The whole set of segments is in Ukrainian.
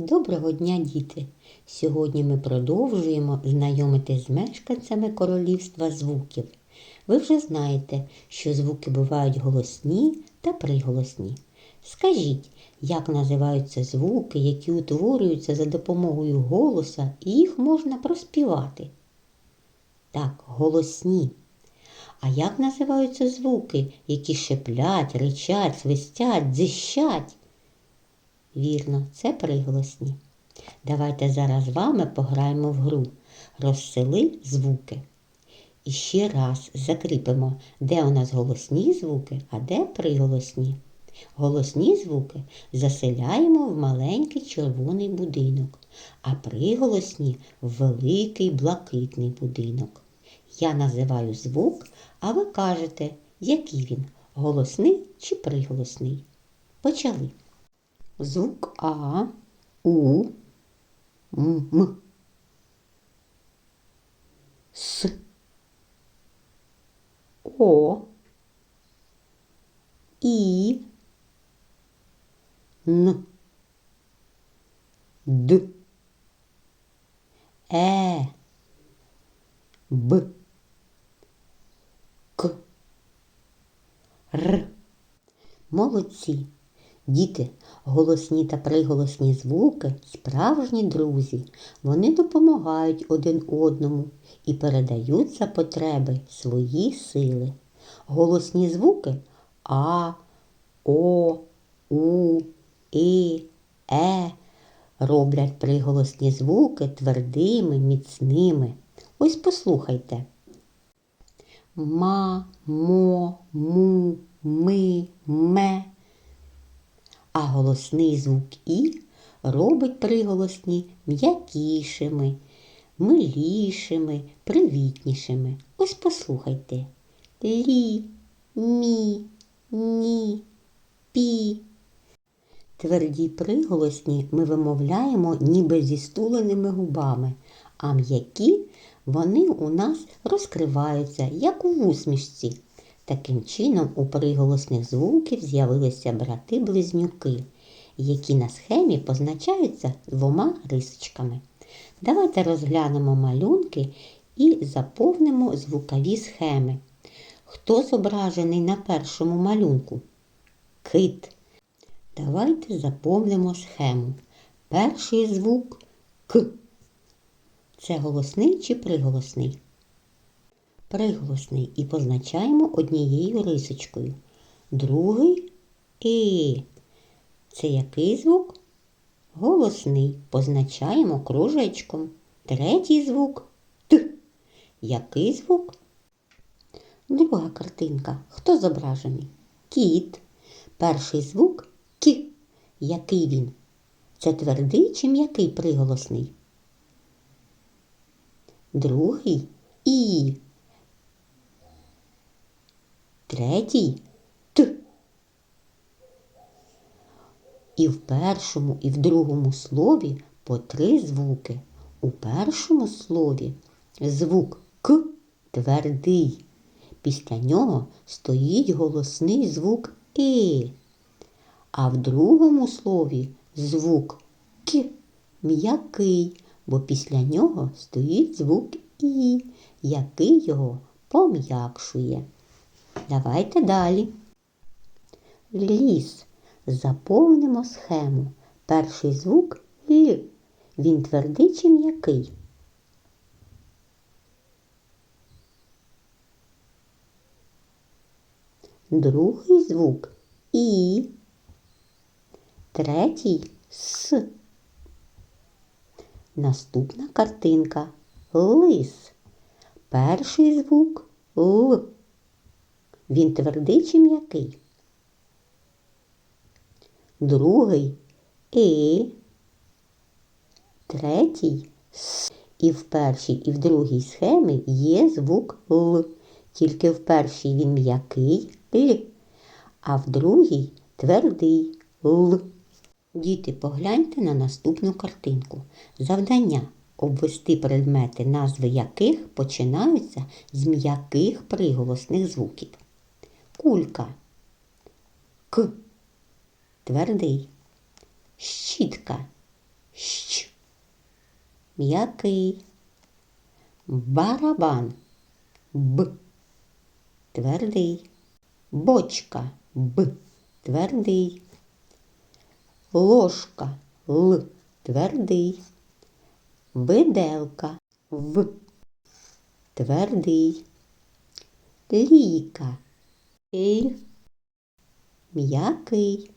Доброго дня, діти! Сьогодні ми продовжуємо знайомитись з мешканцями королівства звуків. Ви вже знаєте, що звуки бувають голосні та приголосні. Скажіть, як називаються звуки, які утворюються за допомогою голоса, і їх можна проспівати? Так, голосні. А як називаються звуки, які шеплять, ричать, свистять, дзищать? Вірно, це приголосні. Давайте зараз з вами пограємо в гру. Розсели звуки. І ще раз закріпимо, де у нас голосні звуки, а де приголосні. Голосні звуки заселяємо в маленький червоний будинок, а приголосні в великий блакитний будинок. Я називаю звук, а ви кажете, який він голосний чи приголосний. Почали. Звук А, У, М. С, О, І, Н, Д, Е, Б, К, Р. Молодці! Діти, голосні та приголосні звуки справжні друзі. Вони допомагають один одному і передають за потреби свої сили. Голосні звуки А, О, У, І, Е роблять приголосні звуки твердими, міцними. Ось послухайте. Ма, мо, му, ми, ме а голосний звук І робить приголосні м'якішими, милішими, привітнішими. Ось послухайте. Лі, мі, ні, пі. Тверді приголосні ми вимовляємо ніби зі стуленими губами, а м'які вони у нас розкриваються, як у усмішці. Таким чином, у приголосних звуків з'явилися брати-близнюки, які на схемі позначаються двома рисочками. Давайте розглянемо малюнки і заповнимо звукові схеми. Хто зображений на першому малюнку? Кит. Давайте заповнимо схему. Перший звук К. Це голосний чи приголосний? Приголосний і позначаємо однією рисочкою. Другий І. Це який звук? Голосний. Позначаємо кружечком. Третій звук Т. Який звук? Друга картинка. Хто зображений? Кіт. Перший звук К. Який він? Це твердий чи м'який приголосний? Другий І третій Т. І в першому, і в другому слові по три звуки. У першому слові звук К твердий. Після нього стоїть голосний звук И. А в другому слові звук К м'який, бо після нього стоїть звук І, який його пом'якшує. Давайте далі. Ліс. Заповнимо схему. Перший звук Л. Він твердий чи м'який? Другий звук І. Третій С. Наступна картинка Лис. Перший звук Л. Він твердий чи м'який? Другий І. Третій С. І в першій, і в другій схемі є звук Л. Тільки в першій він м'який Л, а в другій твердий Л. Діти, погляньте на наступну картинку. Завдання обвести предмети, назви яких починаються з м'яких приголосних звуків кулька. К. Твердий. Щітка. м'який. Барабан Б. Твердий. Бочка Б. Твердий. Ложка Л. Твердий. Виделка В. Твердий. Лійка Л. М'який.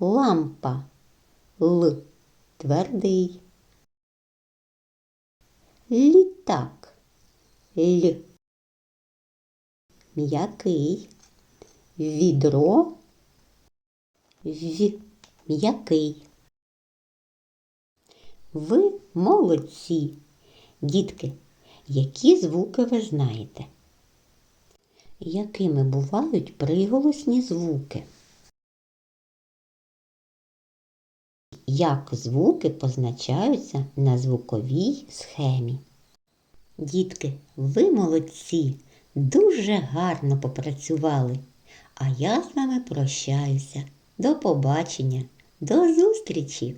Лампа Л. Твердий. Літак Л. М'який. Відро В. М'який. Ви молодці. Дітки, які звуки ви знаєте? Якими бувають приголосні звуки? Як звуки позначаються на звуковій схемі? Дітки, ви молодці, дуже гарно попрацювали. А я з вами прощаюся. До побачення, до зустрічі!